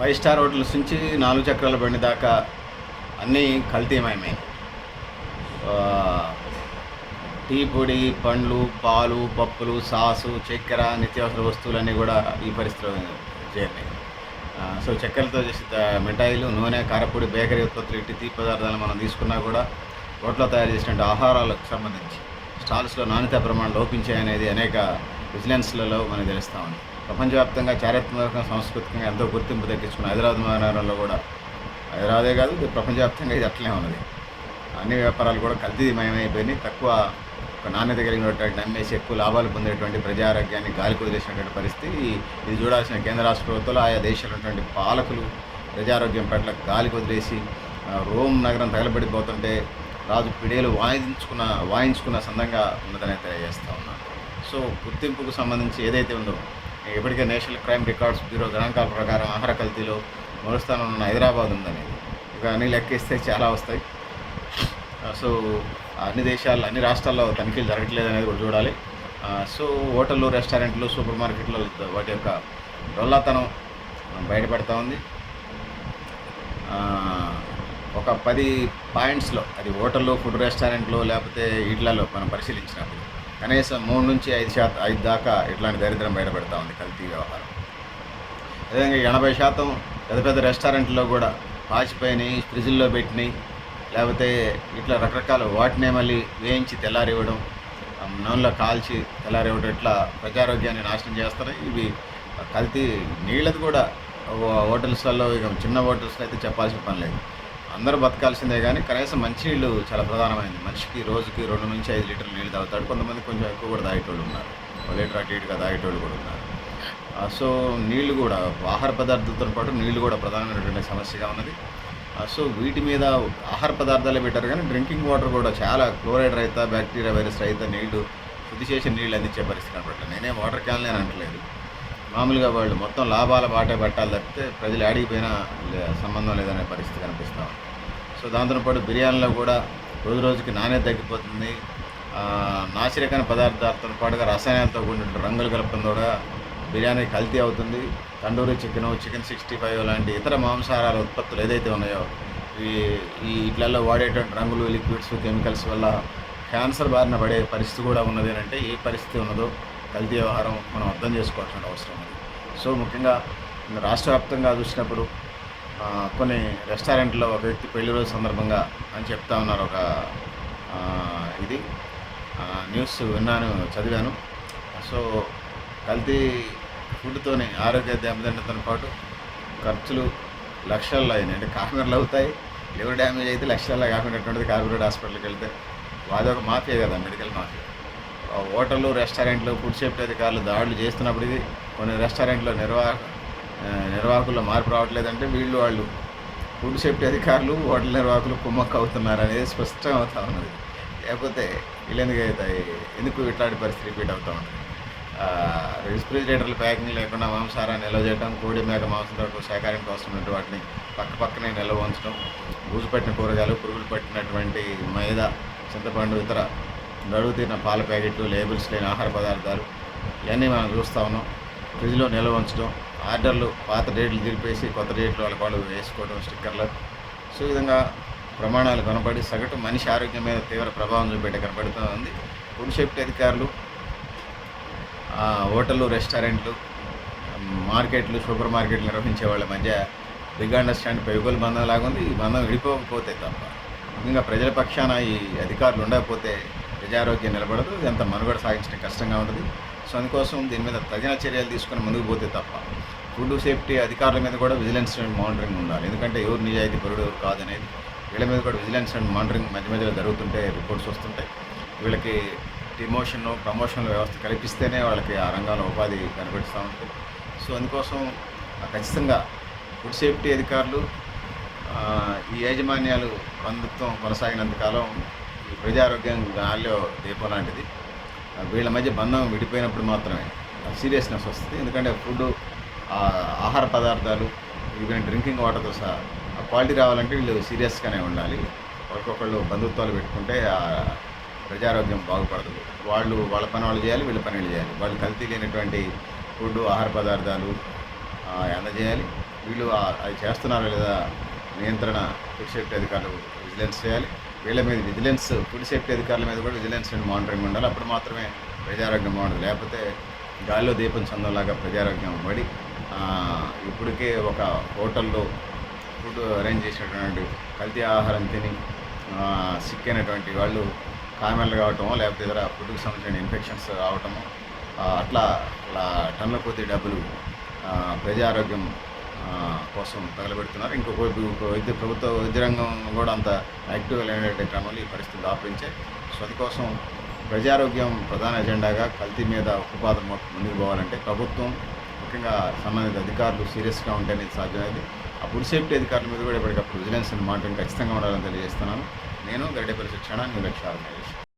Five star hotels నుంచి నాలుగు చక్రాల బండి దాకా అన్నీ కల్తీమయమే. టీ పొడి పండ్లు పాలు పప్పులు సాసు చక్కెర నిత్యావసర వస్తువులన్నీ కూడా ఈ పరిస్థితిలో చేరినాయి సో చక్కెరతో చేసే మిఠాయిలు నూనె కారపొడి బేకరీ ఉత్పత్తులు ఇట్టి తీ పదార్థాలు మనం తీసుకున్నా కూడా హోటల్లో తయారు చేసినటువంటి ఆహారాలకు సంబంధించి స్టాల్స్లో నాణ్యత ప్రమాణం లోపించాయనేది అనేక విజిలెన్స్లలో మనకు తెలుస్తూ ఉంది. ప్రపంచవ్యాప్తంగా చారిత్రాత్మక సాంస్కృతికంగా ఎంతో గుర్తింపు దక్కించుకున్న హైదరాబాద్ మహానగరంలో కూడా హైదరాబాదే కాదు ఇది ప్రపంచవ్యాప్తంగా ఇది అట్లనే ఉన్నది. అన్ని వ్యాపారాలు కూడా కల్తీమయమైపోయినాయి. తక్కువ ఒక నాణ్యత కలిగినటువంటి నమ్మేసి ఎక్కువ లాభాలు పొందేటువంటి ప్రజారోగ్యాన్ని గాలి కుదిరేసినటువంటి పరిస్థితి. ఇది చూడాల్సిన కేంద్ర రాష్ట్ర ప్రభుత్వాలు ఆయా దేశాలు ఉన్నటువంటి పాలకులు ప్రజారోగ్యం పట్ల గాలి వదిలేసి రోమ్ నగరం తగలబడిపోతుంటే రాజు పిడేలు వాయించుకున్న వాయించుకున్న సందంగా ఉన్నదని తెలియజేస్తూ ఉన్నాను సో గుర్తింపుకు సంబంధించి ఏదైతే ఉందో ఇప్పటికే నేషనల్ క్రైమ్ రికార్డ్స్ బ్యూరో గణాంకాల ప్రకారం ఆహార కల్తీలో మొదటి స్థానంలో ఉన్న హైదరాబాద్ ఉందని. ఇక అన్ని లెక్కిస్తే చాలా వస్తాయి. సో అన్ని దేశాలు అన్ని రాష్ట్రాల్లో తనిఖీలు జరగట్లేదు అనేది కూడా చూడాలి. సో హోటళ్ళు రెస్టారెంట్లు సూపర్ మార్కెట్లో వాటి యొక్క డొల్లాతనం బయటపడతా ఉంది. ఒక పది పాయింట్స్లో అది హోటల్లో ఫుడ్ రెస్టారెంట్లో లేకపోతే ఇళ్ళలో మనం పరిశీలించినప్పుడు కనీసం మూడు నుంచి ఐదు శాతం ఐదు దాకా ఇట్లాంటి దరిద్రం బయటపెడతా ఉంది కల్తీ వ్యవహారం. అదేవిధంగా ఎనభై శాతం పెద్ద పెద్ద రెస్టారెంట్లో కూడా పాచిపోయినాయి ఫ్రిడ్జ్లో పెట్టినాయి లేకపోతే ఇట్లా రకరకాల వాటినే మళ్ళీ వేయించి తెల్లారివ్వడం నూనెలో కాల్చి తెల్లారివ్వడం ఇట్లా ప్రజారోగ్యాన్ని నాశనం చేస్తారు? ఇవి కల్తీ నీళ్ళది కూడా హోటల్స్లలో ఇక చిన్న హోటల్స్లో అయితే చెప్పాల్సిన పని లేదు. అందరూ బతకాల్సిందే కానీ కనీసం మంచినీళ్ళు చాలా ప్రధానమైనది. మనిషికి రోజుకి రెండు నుంచి ఐదు లీటర్లు నీళ్ళు తాగుతాడు. కొంతమంది కొంచెం ఎక్కువ కూడా తాగేటోళ్ళు ఉన్నారు. ఒక లీటర్ అటు ఇటుగా తాగేటోళ్ళు కూడా ఉన్నారు. సో నీళ్ళు కూడా ఆహార పదార్థాలతో పాటు నీళ్ళు కూడా ప్రధానమైనటువంటి సమస్యగా ఉన్నది. సో వీటి మీద ఆహార పదార్థాలే పెట్టారు కానీ డ్రింకింగ్ వాటర్ కూడా చాలా క్లోరైడ్ రహిత బ్యాక్టీరియా వైరస్ రహిత నీళ్ళు శుద్ధి చేసిన నీళ్ళు అందించే పరిస్థితి కనపడలేదు నేనే వాటర్ క్యాన్ నేను అంటలేదు మామూలుగా వాళ్ళు మొత్తం లాభాల బాటే పట్టాలి తప్పితే ప్రజలు ఆడిగిపోయినా సంబంధం లేదనే పరిస్థితి కనిపిస్తాం ఉంది. సో దాంతో పాటు బిర్యానీలో కూడా రోజు రోజుకి నాణ్యత తగ్గిపోతుంది. నాసిరకమైన పదార్థాలతో పాటుగా రసాయనాలతో కూడిన రంగులు కలపడం కూడా బిర్యానీ కల్తీ అవుతుంది. Tandoori chicken chicken sixty five లాంటి ఇతర మాంసాహారాల ఉత్పత్తులు ఏదైతే ఉన్నాయో ఈ ఈ ఇట్లలో వాడేటువంటి రంగులు లిక్విడ్స్ కెమికల్స్ వల్ల క్యాన్సర్ బారిన పడే పరిస్థితి కూడా ఉన్నది అంటే ఏ పరిస్థితి ఉన్నదో కల్తీ వ్యవహారం మనం అర్థం చేసుకోవాల్సిన అవసరం ఉంది. సో ముఖ్యంగా రాష్ట్ర వ్యాప్తంగా చూసినప్పుడు కొన్ని రెస్టారెంట్లో ఒక వ్యక్తి పెళ్ళి రోజు సందర్భంగా అని చెప్తా ఉన్నారు ఒక ఇది. న్యూస్ విన్నాను చదివాను. సో కల్తీ ఫుడ్తోనే ఆరోగ్య దెబ్బతింటతో పాటు ఖర్చులు లక్షల్లో అయినాయి. అంటే కాశ్మీర్లో అవుతాయి లివర్ డ్యామేజ్ అయితే లక్షల్లో కాకుండా కార్పొరేట్ హాస్పిటల్కి వెళ్తే అదొక మాఫియా కదా మెడికల్ మాఫియా. హోటళ్ళు రెస్టారెంట్లు ఫుడ్ సేఫ్టీ అధికారులు దాడులు చేస్తున్నప్పటికీ కొన్ని రెస్టారెంట్లో నిర్వా నిర్వాహకుల్లో మార్పు రావట్లేదంటే వీళ్ళు వాళ్ళు ఫుడ్ సేఫ్టీ అధికారులు హోటల్ నిర్వాహకులు కుమ్మక్క అవుతున్నారు అనేది స్పష్టం అవుతా ఉన్నది. లేకపోతే వీళ్ళు ఎందుకు అవుతాయి ఎందుకు ఇట్లాంటి పరిస్థితి రిపీట్ అవుతూ ఉంటుంది రెఫ్రిజిరేటర్లు ప్యాకింగ్ లేకుండా మాంసారాన్ని నిల్వ చేయడం కోడి మేక మాంసం వరకు శాకాహారం కోసం వాటిని పక్క పక్కనే నిల్వ ఉంచడం బూజు పట్టిన కూరగాయలు పురుగులు పట్టినటువంటి మైదా చింతపండు ఇతర నడుగుతున్న పాల ప్యాకెట్లు లేబుల్స్ లేని ఆహార పదార్థాలు ఇవన్నీ మనం చూస్తూ ఉన్నాం. ఫ్రిడ్జ్లో నిల్వ ఉంచడం ఆర్డర్లు పాత డేట్లు దిలిపేసి కొత్త డేట్లు వాళ్ళ వాళ్ళు వేసుకోవడం స్టిక్కర్లు. సో ఈ విధంగా ప్రమాణాలు కనపడి సగటు మనిషి ఆరోగ్యం మీద తీవ్ర ప్రభావం చూపెట్టే కనపడుతూ ఉంది ఫుడ్ సేఫ్టీ అధికారులు హోటళ్ళు రెస్టారెంట్లు మార్కెట్లు సూపర్ మార్కెట్లు నిర్వహించే వాళ్ళ మధ్య బిగ్ అండర్స్టాండ్ పెరుగుల బంధం లాగా ఉంది ఈ బంధం విడిపోకపోతే తప్ప ఇంకా ప్రజల పక్షాన ఈ అధికారులు ఉండకపోతే ప్రజారోగ్యం నిలబడదు ఎంత మనుగడ సాగించడం కష్టంగా ఉంటుంది. సో అందుకోసం దీని మీద తగిన చర్యలు తీసుకుని ముందుకు పోతే తప్ప ఫుడ్ సేఫ్టీ అధికారుల మీద కూడా విజిలెన్స్ అండ్ మానిటరింగ్ ఉండాలి. ఎందుకంటే ఎవరు నిజాయితీ పరుడు ఎవరు కాదనేది వీళ్ళ మీద కూడా విజిలెన్స్ అండ్ మానిటరింగ్ మధ్య మధ్యలో జరుగుతుంటే రిపోర్ట్స్ వస్తుంటాయి. వీళ్ళకి డిమోషన్ ప్రమోషన్ వ్యవస్థ కల్పిస్తేనే వాళ్ళకి ఆ రంగంలో ఉపాధి కనిపిస్తూ ఉంటుంది. సో అందుకోసం ఖచ్చితంగా ఫుడ్ సేఫ్టీ అధికారులు ఈ యాజమాన్యాలు బంధుత్వం కొనసాగినంత కాలం ఈ ప్రజారోగ్యం గాలిలో దీపం లాంటిది. వీళ్ళ మధ్య బంధం విడిపోయినప్పుడు మాత్రమే. సీరియస్నెస్ వస్తుంది. ఎందుకంటే ఫుడ్ ఆహార పదార్థాలు ఈవెన్ డ్రింకింగ్ వాటర్తో సహా ఆ క్వాలిటీ రావాలంటే వీళ్ళు సీరియస్గానే ఉండాలి. ఒకరికొకళ్ళు బంధుత్వాలు పెట్టుకుంటే ఆ ప్రజారోగ్యం బాగుపడదు. వాళ్ళు వాళ్ళ పని వాళ్ళు చేయాలి వీళ్ళ పని చేయాలి. వాళ్ళు కల్తీ లేనటువంటి ఫుడ్ ఆహార పదార్థాలు అందజేయాలి వీళ్ళు అది చేస్తున్నారో లేదా నియంత్రణ ఫుడ్ సేఫ్టీ అధికారులు విజిలెన్స్ చేయాలి. వీళ్ళ మీద విజిలెన్స్ ఫుడ్ సేఫ్టీ అధికారుల మీద కూడా విజిలెన్స్ అండ్ మానిటరింగ్ ఉండాలి. అప్పుడు మాత్రమే ప్రజారోగ్యం బాగుంటుంది. లేకపోతే గాలిలో దీపం చందంలాగా ప్రజారోగ్యం పడి ఇప్పటికే ఒక హోటల్లో ఫుడ్ అరేంజ్ చేసినటువంటి కల్తీ ఆహారం తిని సిక్ అయినటువంటి వాళ్ళు కామెలు కావటమో లేకపోతే ఇతర ఫుడ్కి సంబంధించిన ఇన్ఫెక్షన్స్ రావటమో అట్లా అట్లా టన్నుల కొద్ది డబ్బులు ప్రజారోగ్యం కోసం తగలబెడుతున్నారు. ఇంకొక వైపు వైద్య ప్రభుత్వ వైద్య రంగం కూడా అంత యాక్టివ్గా లేనటువంటి క్రమంలో ఈ పరిస్థితులు దాపురించాయి సో అందుకోసం ప్రజారోగ్యం ప్రధాన ఎజెండాగా కల్తీ మీద ఉత్పాదన ముందుకు పోవాలంటే ప్రభుత్వం ముఖ్యంగా సంబంధిత అధికారులు సీరియస్గా ఉంటే అనేది సాధ్యమైంది. ఆ ఫుడ్ సేఫ్టీ అధికారుల మీద కూడా ఎప్పటికప్పుడు విజిలెన్స్ మానిటరింగ్ ఖచ్చితంగా ఉండాలని తెలియజేస్తున్నాను. నేను గరిడేపల్లి శిక్షణ నిర్లక్ష్యాలు